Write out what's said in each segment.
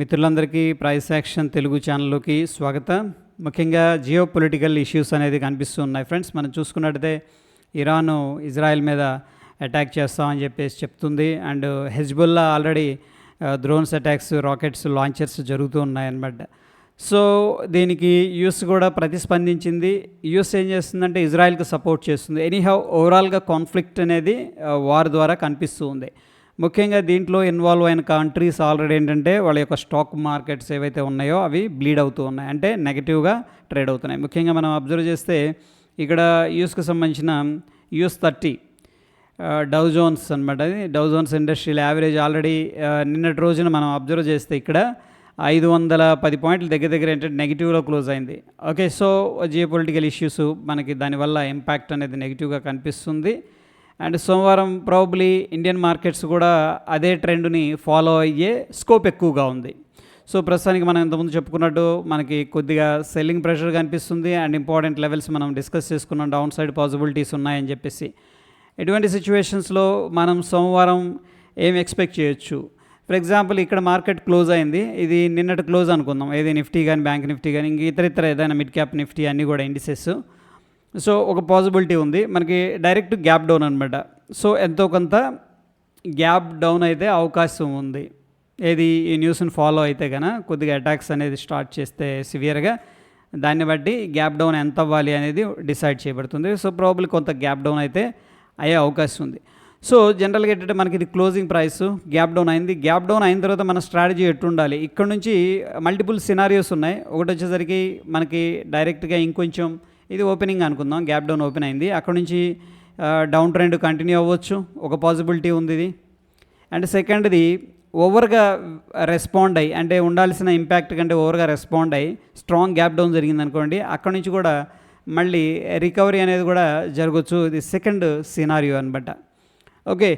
మిత్రులందరికీ price action Telugu ఛానల్లోకి స్వాగతం. ముఖ్యంగా జియో పొలిటికల్ ఇష్యూస్ అనేది కనిపిస్తున్నాయి ఫ్రెండ్స్. మనం చూసుకున్నట్టయితే ఇరాను ఇజ్రాయెల్ మీద అటాక్ చేస్తామని చెప్పేసి చెప్తుంది. And Hezbollah already drones attacks rockets launchers జరుగుతూ ఉన్నాయన్నమాట. సో దీనికి యూఎస్ కూడా ప్రతిస్పందించింది. యూఎస్ ఏం చేస్తుందంటే ఇజ్రాయెల్కి సపోర్ట్ చేస్తుంది. ఎనీహౌ ఓవరాల్గా కాన్ఫ్లిక్ట్ అనేది వార్ ద్వారా కనిపిస్తూ ఉంది. ముఖ్యంగా దీంట్లో ఇన్వాల్వ్ అయిన కంట్రీస్ ఆల్రెడీ ఏంటంటే వాళ్ళ యొక్క స్టాక్ మార్కెట్స్ ఏవైతే ఉన్నాయో అవి బ్లీడ్ అవుతూ ఉన్నాయి. అంటే నెగిటివ్గా ట్రేడ్ అవుతున్నాయి. ముఖ్యంగా మనం అబ్జర్వ్ చేస్తే ఇక్కడ యూస్కి సంబంధించిన యూఎస్ థర్టీ డౌ జోన్స్ అనమాట అది Dow Jones industrial average already నిన్నటి రోజున మనం అబ్జర్వ్ చేస్తే ఇక్కడ ఐదు వందల పది పాయింట్లు దగ్గర దగ్గర ఏంటంటే నెగిటివ్లో క్లోజ్ అయింది. Okay so geopolitical issues మనకి దానివల్ల ఇంపాక్ట్ అనేది నెగిటివ్గా కనిపిస్తుంది. అండ్ సోమవారం ప్రాబ్లీ ఇండియన్ మార్కెట్స్ కూడా అదే ట్రెండ్ని ఫాలో అయ్యే స్కోప్ ఎక్కువగా ఉంది. సో ప్రస్తుతానికి మనం ఇంతకుముందు చెప్పుకున్నట్టు మనకి కొద్దిగా సెల్లింగ్ ప్రెషర్ కనిపిస్తుంది అండ్ ఇంపార్టెంట్ లెవెల్స్ మనం డిస్కస్ చేసుకున్నాం. డౌన్ సైడ్ పాసిబిలిటీస్ ఉన్నాయని చెప్పేసి. ఎటువంటి సిచ్యువేషన్స్లో మనం సోమవారం ఏం ఎక్స్పెక్ట్ చేయొచ్చు? ఫర్ ఎగ్జాంపుల్ ఇక్కడ మార్కెట్ క్లోజ్ అయింది. ఇది నిన్నటి క్లోజ్ అనుకుందాం. ఏది నిఫ్టీ కానీ బ్యాంక్ నిఫ్టీ కానీ ఇంక ఇతర ఇతర ఏదైనా మిడ్ క్యాప్ నిఫ్టీ అన్నీ కూడా ఇండిసెస్ సో ఒక పాసిబిలిటీ ఉంది. మనకి డైరెక్ట్ గ్యాప్ డౌన్ అనమాట సో ఎంతో కొంత గ్యాప్ డౌన్ అయితే అవకాశం ఉంది. ఏది ఈ న్యూస్ని ఫాలో అయితే కనుక కొద్దిగా అటాక్స్ అనేది స్టార్ట్ చేస్తే సివియర్గా దాన్ని బట్టి గ్యాప్ డౌన్ ఎంత అవ్వాలి అనేది డిసైడ్ చేయబడుతుంది. సో ప్రాబ్లీ కొంత గ్యాప్ డౌన్ అయితే అయ్యే అవకాశం ఉంది. సో జనరల్గా ఏంటంటే మనకి ఇది క్లోజింగ్ ప్రైస్ గ్యాప్ డౌన్ అయింది. గ్యాప్ డౌన్ అయిన తర్వాత మన స్ట్రాటజీ ఎట్టుండాలి? ఇక్కడ నుంచి మల్టిపుల్ సినారియోస్ ఉన్నాయి. ఒకటి వచ్చేసరికి మనకి డైరెక్ట్గా ఇంకొంచెం ఇది ఓపెనింగ్ అనుకుందాం. గ్యాప్ డౌన్ ఓపెన్ అయింది. అక్కడ నుంచి డౌన్ ట్రెండ్ కంటిన్యూ అవ్వచ్చు. ఒక పాసిబిలిటీ ఉంది ఇది. అండ్ సెకండ్ది ఓవర్గా రెస్పాండ్ అయ్యి అంటే ఉండాల్సిన ఇంపాక్ట్ కంటే ఓవర్గా రెస్పాండ్ అయ్యి స్ట్రాంగ్ గ్యాప్ డౌన్ జరిగింది అనుకోండి అక్కడ నుంచి కూడా మళ్ళీ రికవరీ అనేది కూడా జరగవచ్చు ఇది సెకండ్ సినారియో అనమాట ఓకే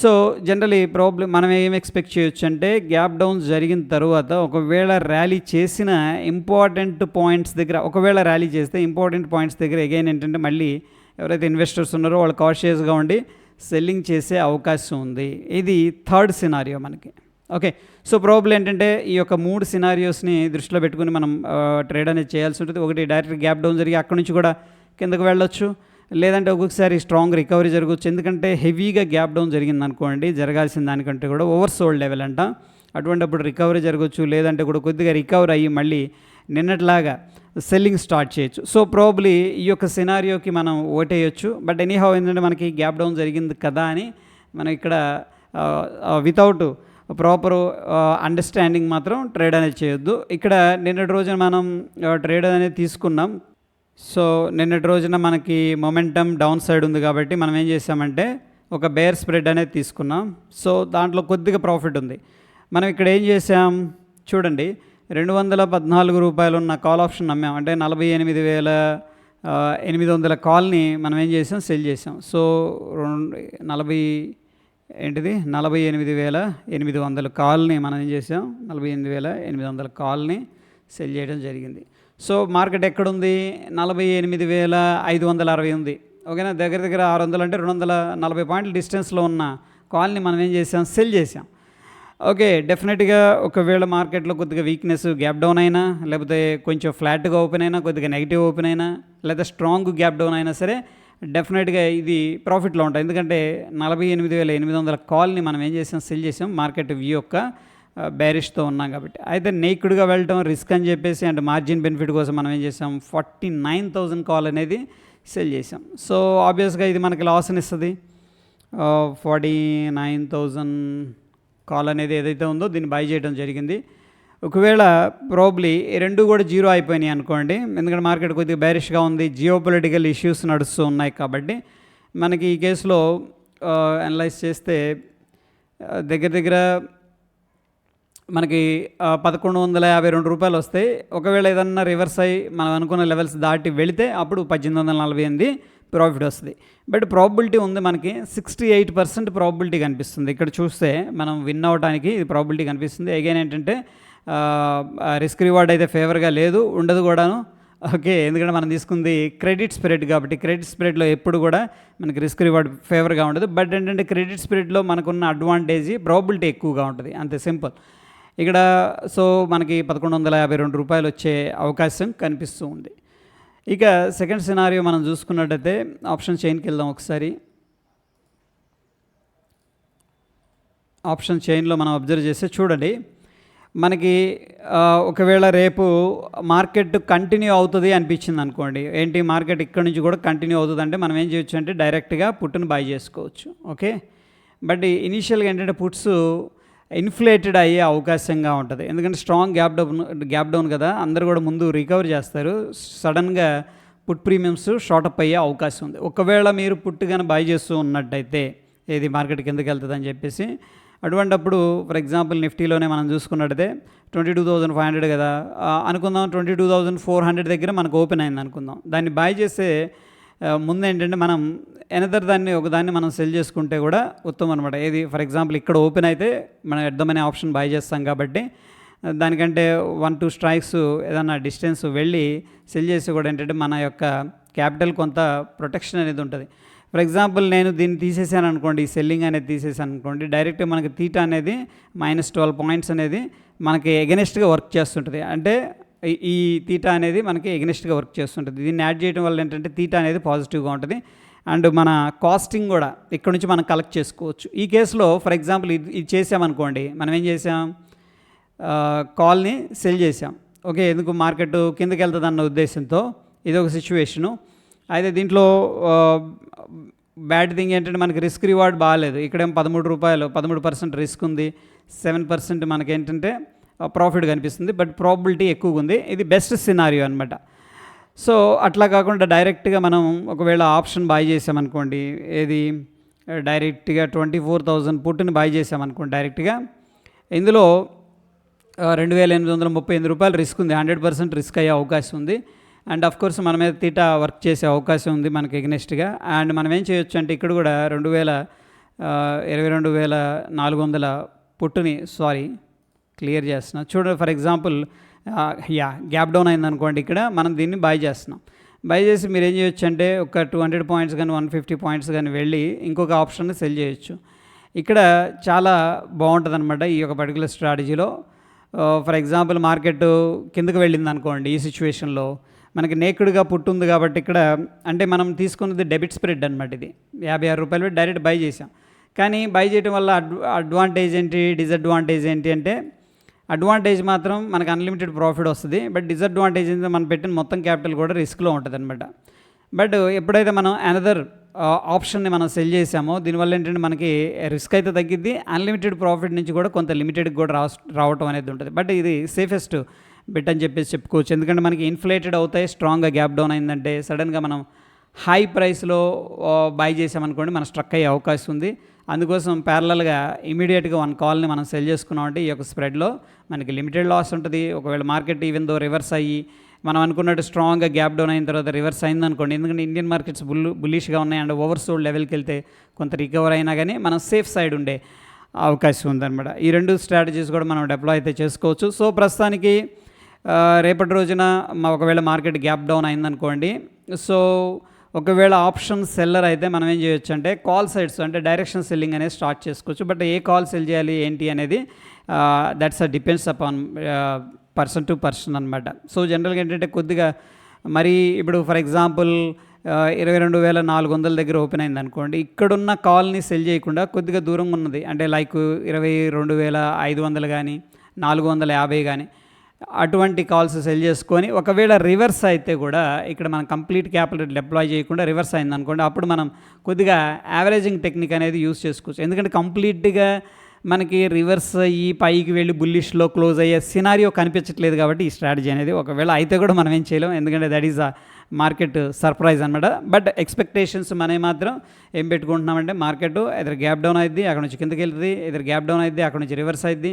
సో జనరలీ ప్రాబ్లం మనం ఏం ఎక్స్పెక్ట్ చేయొచ్చు అంటే గ్యాప్ డౌన్ జరిగిన తర్వాత ఒకవేళ ర్యాలీ చేసిన ఇంపార్టెంట్ పాయింట్స్ దగ్గర ఒకవేళ ర్యాలీ చేస్తే ఇంపార్టెంట్ పాయింట్స్ దగ్గర అగైన్ ఏంటంటే మళ్ళీ ఎవరైతే ఇన్వెస్టర్స్ ఉన్నారో వాళ్ళు కాషియస్గా ఉండి సెల్లింగ్ చేసే అవకాశం ఉంది. ఇది థర్డ్ సినారియో మనకి. ఓకే సో ప్రాబ్లం ఏంటంటే ఈ యొక్క మూడు సినారియోస్ని దృష్టిలో పెట్టుకుని మనం uh, ట్రేడ్ అనేది చేయాల్సి ఉంటుంది. ఒకటి డైరెక్ట్ గ్యాప్ డౌన్ జరిగి అక్కడ నుంచి కూడా కిందకు వెళ్ళొచ్చు. లేదంటే ఒక్కొక్కసారి స్ట్రాంగ్ రికవరీ జరగవచ్చు ఎందుకంటే హెవీగా గ్యాప్ డౌన్ జరిగింది అనుకోండి జరగాల్సిన దానికంటే కూడా ఓవర్ సోల్డ్ లెవెల్ అంట. అటువంటిప్పుడు రికవరీ జరగవచ్చు లేదంటే కూడా కొద్దిగా రికవర్ అయ్యి మళ్ళీ నిన్నట్లాగా సెల్లింగ్ స్టార్ట్ చేయొచ్చు. సో ప్రాబ్లీ ఈ యొక్క సినారియోకి మనం ఓటేయచ్చు. బట్ ఎనీహౌ ఏంటంటే మనకి గ్యాప్ డౌన్ జరిగింది కదా అని మనం ఇక్కడ వితౌట్ ప్రాపర్ అండర్స్టాండింగ్ మాత్రం ట్రేడ్ అనేది చేయొద్దు. ఇక్కడ నిన్నటి రోజున మనం ట్రేడ్ అనేది తీసుకున్నాం. సో నిన్నటి రోజున మనకి మొమెంటమ్ డౌన్ సైడ్ ఉంది కాబట్టి మనం ఏం చేసామంటే ఒక బేర్ స్ప్రెడ్ అనేది తీసుకున్నాం. సో దాంట్లో కొద్దిగా ప్రాఫిట్ ఉంది. మనం ఇక్కడ ఏం చేసాం చూడండి. రెండు వందల పద్నాలుగు రూపాయలు ఉన్న కాల్ ఆప్షన్ నమ్మాం. అంటే నలభై ఎనిమిది వేల ఎనిమిది వందల కాల్ని మనం ఏం చేసాం సెల్ చేసాం సో రెండు నలభై ఏంటిది? నలభై ఎనిమిది వేల ఎనిమిది వందల కాల్ని మనం ఏం చేసాం నలభై ఎనిమిది వేల ఎనిమిది వందల కాల్ని సెల్ చేయడం జరిగింది. సో మార్కెట్ ఎక్కడుంది? నలభై ఎనిమిది వేల ఐదు వందల అరవై ఉంది. ఓకేనా? దగ్గర దగ్గర ఆరు వందలు అంటే రెండు వందల నలభై పాయింట్ల డిస్టెన్స్లో ఉన్న కాల్ని మనం ఏం చేసాం సెల్ చేసాం ఓకే డెఫినెట్గా ఒకవేళ మార్కెట్లో కొద్దిగా వీక్నెస్ గ్యాప్ డౌన్ అయినా లేకపోతే కొంచెం ఫ్లాట్గా ఓపెన్ అయినా కొద్దిగా నెగిటివ్ ఓపెన్ అయినా లేదా స్ట్రాంగ్ గ్యాప్ డౌన్ అయినా సరే డెఫినెట్గా ఇది ప్రాఫిట్లో ఉంటాయి. ఎందుకంటే నలభై ఎనిమిది వేల ఎనిమిది వందల కాల్ని మనం ఏం చేసాం సెల్ చేసాం మార్కెట్ వ్యూ యొక్క బ్యారిష్తో ఉన్నాం కాబట్టి. అయితే నేకుడ్గా వెళ్ళటం రిస్క్ అని చెప్పేసి అండ్ మార్జిన్ బెనిఫిట్ కోసం మనం ఏం చేసాం? ఫార్టీ నైన్ థౌజండ్ కాల్ అనేది సెల్ చేసాం. సో ఆబ్వియస్గా ఇది మనకి లాస్ని ఇస్తుంది. ఫార్టీ నైన్ థౌజండ్ కాల్ అనేది ఏదైతే ఉందో దీన్ని బై చేయడం జరిగింది. ఒకవేళ ప్రాబ్లీ రెండు కూడా జీరో అయిపోయినాయి అనుకోండి ఎందుకంటే మార్కెట్ కొద్దిగా బ్యారిష్గా ఉంది జియో పొలిటికల్ ఇష్యూస్ నడుస్తూ ఉన్నాయి కాబట్టి మనకి ఈ కేసులో అనలైజ్ చేస్తే దగ్గర దగ్గర మనకి పదకొండు వందల యాభై రెండు రూపాయలు వస్తాయి ఒకవేళ ఏదన్నా రివర్స్ అయ్యి మనం అనుకున్న లెవెల్స్ దాటి వెళితే అప్పుడు పద్దెనిమిది వందల నలభై ఎనిమిది ప్రాఫిట్ వస్తుంది. బట్ ప్రాబిలిటీ ఉంది మనకి సిక్స్టీ ఎయిట్ పర్సెంట్ ప్రాబిలిటీ కనిపిస్తుంది. ఇక్కడ చూస్తే మనం విన్ అవ్వడానికి ఇది ప్రాబిలిటీ కనిపిస్తుంది. అగైన్ ఏంటంటే రిస్క్ రివార్డ్ అయితే ఫేవర్గా లేదు ఉండదు కూడాను. ఓకే ఎందుకంటే మనం తీసుకుంది క్రెడిట్ స్ప్రెడ్ కాబట్టి క్రెడిట్ స్ప్రెడ్లో ఎప్పుడు కూడా మనకి రిస్క్ రివార్డ్ ఫేవర్గా ఉండదు. బట్ ఏంటంటే క్రెడిట్ స్ప్రెడ్లో మనకున్న అడ్వాంటేజ్ ప్రాబిలిటీ ఎక్కువగా ఉంటుంది. అంతే సింపుల్. ఇక్కడ సో మనకి పదకొండు వందల యాభై రెండు రూపాయలు వచ్చే అవకాశం కనిపిస్తూ ఉంది. ఇక సెకండ్ సినారియో మనం చూసుకున్నట్టయితే ఆప్షన్ చైన్కి వెళ్దాం ఒకసారి. ఆప్షన్ చైన్లో మనం అబ్జర్వ్ చేస్తే చూడండి మనకి ఒకవేళ రేపు మార్కెట్ కంటిన్యూ అవుతుంది అనిపించింది అనుకోండి. ఏంటి మార్కెట్ ఇక్కడ నుంచి కూడా కంటిన్యూ అవుతుంది అంటే మనం ఏం చేయొచ్చు అంటే డైరెక్ట్గా పుట్టును బై చేసుకోవచ్చు. ఓకే? బట్ ఇనీషియల్గా ఏంటంటే పుట్స్ ఇన్ఫ్లేటెడ్ అయ్యే అవకాశంగా ఉంటుంది. ఎందుకంటే strong gap down gap down కదా అందరూ కూడా ముందు రికవర్ చేస్తారు. సడన్గా పుట్ ప్రీమియమ్స్ షార్టప్ అయ్యే అవకాశం ఉంది. ఒకవేళ మీరు పుట్ కానీ బై చేస్తూ ఉన్నట్టయితే ఏది మార్కెట్ కిందకి వెళ్తుంది అని చెప్పేసి అటువంటప్పుడు ఫర్ ఎగ్జాంపుల్ నిఫ్టీలోనే మనం చూసుకున్నట్టయితే twenty two thousand five hundred కదా అనుకుందాం twenty two thousand four hundred దగ్గర మనకు ఓపెన్ అయింది అనుకుందాం దాన్ని బై చేస్తే ముందు ఏంటంటే మనం ఎనదర్ దాన్ని ఒకదాన్ని మనం సెల్ చేసుకుంటే కూడా ఉత్తమం అనమాట ఏది ఫర్ ఎగ్జాంపుల్ ఇక్కడ ఓపెన్ అయితే మనం ఎడ్దామనే ఆప్షన్ బై చేస్తాం కాబట్టి దానికంటే వన్ టూ స్ట్రైక్స్ ఏదన్నా డిస్టెన్స్ వెళ్ళి సెల్ చేసి కూడా ఏంటంటే మన యొక్క క్యాపిటల్ కొంత ప్రొటెక్షన్ అనేది ఉంటుంది. ఫర్ ఎగ్జాంపుల్ నేను దీన్ని తీసేసాను అనుకోండి ఈ సెల్లింగ్ అనేది తీసేసాను అనుకోండి డైరెక్ట్ మనకి తీటా అనేది మైనస్ ట్వెల్వ్ పాయింట్స్ అనేది మనకి ఎగనెస్ట్గా వర్క్ చేస్తుంటుంది. అంటే ఈ- తీట తీటా అనేది మనకి ఎగ్నెస్ట్గా వర్క్ చేస్తుంటుంది. దీన్ని యాడ్ చేయడం వల్ల ఏంటంటే తీటా అనేది పాజిటివ్గా ఉంటుంది. అండ్ మన కాస్టింగ్ కూడా ఇక్కడ నుంచి మనం కలెక్ట్ చేసుకోవచ్చు. ఈ కేసులో ఫర్ ఎగ్జాంపుల్ ఇది ఇది చేసామనుకోండి మనం ఏం చేసాం? కాల్ని సెల్ చేసాం. ఓకే ఎందుకు మార్కెట్ కిందకి వెళ్తుంది అన్న ఉద్దేశంతో ఇది ఒక సిచ్యువేషను. అయితే దీంట్లో బ్యాడ్ థింగ్ ఏంటంటే మనకి రిస్క్ రివార్డ్ బాగాలేదు. ఇక్కడేం పదమూడు రూపాయలు పదమూడు పర్సెంట్ రిస్క్ ఉంది. సెవెన్ పర్సెంట్ మనకి ఏంటంటే ప్రాఫిట్ కనిపిస్తుంది బట్ ప్రాబిలిటీ ఎక్కువగా ఉంది. ఇది బెస్ట్ సినారియో అనమాట సో అట్లా కాకుండా డైరెక్ట్గా మనం ఒకవేళ ఆప్షన్ బాయ్ చేసామనుకోండి ఏది డైరెక్ట్గా ట్వంటీ ఫోర్ థౌజండ్ పుట్టుని బాయ్ చేసామనుకోండి డైరెక్ట్గా ఇందులో రెండు వేల ఎనిమిది వందల ముప్పై ఎనిమిది రూపాయలు రిస్క్ ఉంది. హండ్రెడ్ పర్సెంట్ రిస్క్ అయ్యే అవకాశం ఉంది. అండ్ అఫ్ కోర్స్ మన మీద తీట వర్క్ చేసే అవకాశం ఉంది మనకి ఎగ్నెస్ట్గా అండ్ మనం ఏం చేయొచ్చు అంటే ఇక్కడ కూడా రెండు వేల ఇరవై రెండు వేల నాలుగు వందల పుట్టుని సారీ క్లియర్ చేస్తున్నా. చూడండి for example yeah gap down అయింది అనుకోండి ఇక్కడ మనం దీన్ని బై చేస్తున్నాం. బై చేసి మీరు ఏం చేయొచ్చు అంటే ఒక టూ హండ్రెడ్ పాయింట్స్ కానీ వన్ ఫిఫ్టీ పాయింట్స్ కానీ వెళ్ళి ఇంకొక ఆప్షన్ సెల్ చేయొచ్చు. ఇక్కడ చాలా బాగుంటుంది అనమాట ఈ యొక్క పర్టికులర్ స్ట్రాటజీలో ఫర్ ఎగ్జాంపుల్ మార్కెట్ కిందకు వెళ్ళింది అనుకోండి ఈ సిచ్యువేషన్లో. మనకి నేకుడుగా పుట్టుంది కాబట్టి ఇక్కడ అంటే మనం తీసుకున్నది డెబిట్ స్ప్రెడ్ అనమాట ఇది. యాభై ఆరు రూపాయలు పెట్టి డైరెక్ట్ బై చేసాం కానీ బై చేయడం వల్ల అడ్వాంటేజ్ ఏంటి డిసడ్వాంటేజ్ ఏంటి అంటే అడ్వాంటేజ్ మాత్రం మనకు అన్లిమిటెడ్ ప్రాఫిట్ వస్తుంది బట్ డిసడ్వాంటేజ్ ఏంటంటే మనం పెట్టిన మొత్తం క్యాపిటల్ కూడా రిస్క్లో ఉంటుంది అనమాట బట్ ఎప్పుడైతే మనం అనదర్ ఆప్షన్ని మనం సెల్ చేసామో దీనివల్ల ఏంటంటే మనకి రిస్క్ అయితే తగ్గిద్ది అన్లిమిటెడ్ ప్రాఫిట్ నుంచి కూడా కొంత లిమిటెడ్ కూడా రా రావటం అనేది ఉంటుంది. బట్ ఇది సేఫెస్ట్ బెట్ అని చెప్పేసి చెప్పుకోవచ్చు. ఎందుకంటే మనకి ఇన్ఫ్లేటెడ్ అవుతాయి స్ట్రాంగ్గా గ్యాప్ డౌన్ అయిందంటే సడన్గా మనం హై ప్రైస్లో బై చేసామనుకోండి మనం స్ట్రక్ అయ్యే అవకాశం ఉంది. అందుకోసం ప్యారలల్గా ఇమీడియట్గా వన్ కాల్ని మనం సెల్ చేసుకున్నామంటే ఈ యొక్క స్ప్రెడ్లో మనకి లిమిటెడ్ లాస్ ఉంటుంది. ఒకవేళ మార్కెట్ ఈవెన్ దో రివర్స్ అయ్యి మనం అనుకున్నట్టు స్ట్రాంగ్గా గ్యాప్ డౌన్ అయిన తర్వాత రివర్స్ అయింది అనుకోండి ఎందుకంటే ఇండియన్ మార్కెట్స్ బుల్ బులిష్గా ఉన్నాయి. అండ్ ఓవర్సోల్డ్ లెవెల్కి వెళ్తే కొంత రికవర్ అయినా కానీ మనం సేఫ్ సైడ్ ఉండే అవకాశం ఉందన్నమాట. ఈ రెండు స్ట్రాటజీస్ కూడా మనం డెప్లాయ్ అయితే చేసుకోవచ్చు. సో ప్రస్తుతానికి రేపటి రోజున ఒకవేళ మార్కెట్ గ్యాప్ డౌన్ అయిందనుకోండి. సో ఒకవేళ ఆప్షన్ సెల్లర్ అయితే మనం ఏం చేయొచ్చు అంటే కాల్ సైడ్స్ అంటే డైరెక్షన్ సెల్లింగ్ అనేది స్టార్ట్ చేసుకోవచ్చు. బట్ ఏ కాల్ సెల్ చేయాలి ఏంటి అనేది that's a depends upon person to person అనమాట సో జనరల్గా ఏంటంటే కొద్దిగా మరి ఇప్పుడు ఫర్ ఎగ్జాంపుల్ ఇరవై రెండు వేల నాలుగు వందల దగ్గర ఓపెన్ అయింది అనుకోండి ఇక్కడున్న కాల్ని సెల్ చేయకుండా కొద్దిగా దూరంగా ఉన్నది. అంటే లైక్ ఇరవై రెండు వేల ఐదు వందలు కానీ నాలుగు వందల యాభై కానీ అటువంటి కాల్స్ సెల్ చేసుకొని ఒకవేళ రివర్స్ అయితే కూడా ఇక్కడ మనం కంప్లీట్ క్యాపిటల్ డిప్లాయ్ చేయకుండా రివర్స్ అయింది అనుకోండి అప్పుడు మనం కొద్దిగా యావరేజింగ్ టెక్నిక్ అనేది యూస్ చేసుకోవచ్చు. ఎందుకంటే కంప్లీట్గా మనకి రివర్స్ అయ్యి పైకి వెళ్ళి బుల్లిష్లో క్లోజ్ అయ్యే సినారియో కనిపించట్లేదు కాబట్టి ఈ స్ట్రాటజీ అనేది ఒకవేళ అయితే కూడా మనం ఏం చేయలేం. ఎందుకంటే that is a market surprise అనమాట బట్ ఎక్స్పెక్టేషన్స్ మనమే మాత్రం ఏం పెట్టుకుంటున్నామంటే మార్కెట్ ఎదురు గ్యాప్ డౌన్ అయింది అక్కడ నుంచి కిందకి వెళ్తుంది ఎదురు గ్యాప్ డౌన్ అయింది అక్కడ నుంచి రివర్స్ అయింది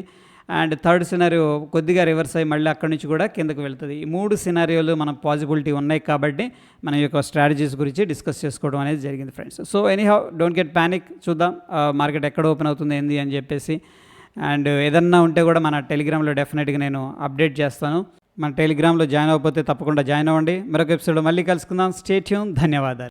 అండ్ థర్డ్ సినారియో కొద్దిగా రివర్స్ అయ్యి మళ్ళీ అక్కడి నుంచి కూడా కిందకు వెళ్తుంది. ఈ మూడు సినారియోలు మన పాసిబిలిటీ ఉన్నాయి కాబట్టి మన యొక్క స్ట్రాటజీస్ గురించి డిస్కస్ చేసుకోవడం అనేది జరిగింది friends. So anyhow don't get panic చూద్దాం మార్కెట్ ఎక్కడ ఓపెన్ అవుతుంది ఏంది అని చెప్పేసి. అండ్ ఏదన్నా ఉంటే కూడా మన టెలిగ్రామ్లో డెఫినెట్గా నేను అప్డేట్ చేస్తాను. మన టెలిగ్రామ్లో జాయిన్ అవ్వకపోతే తప్పకుండా జాయిన్ అవ్వండి. మరొక ఎపిసోడ్ మళ్ళీ కలుసుకుందాం. స్టేట్యూన్ ధన్యవాదాలు.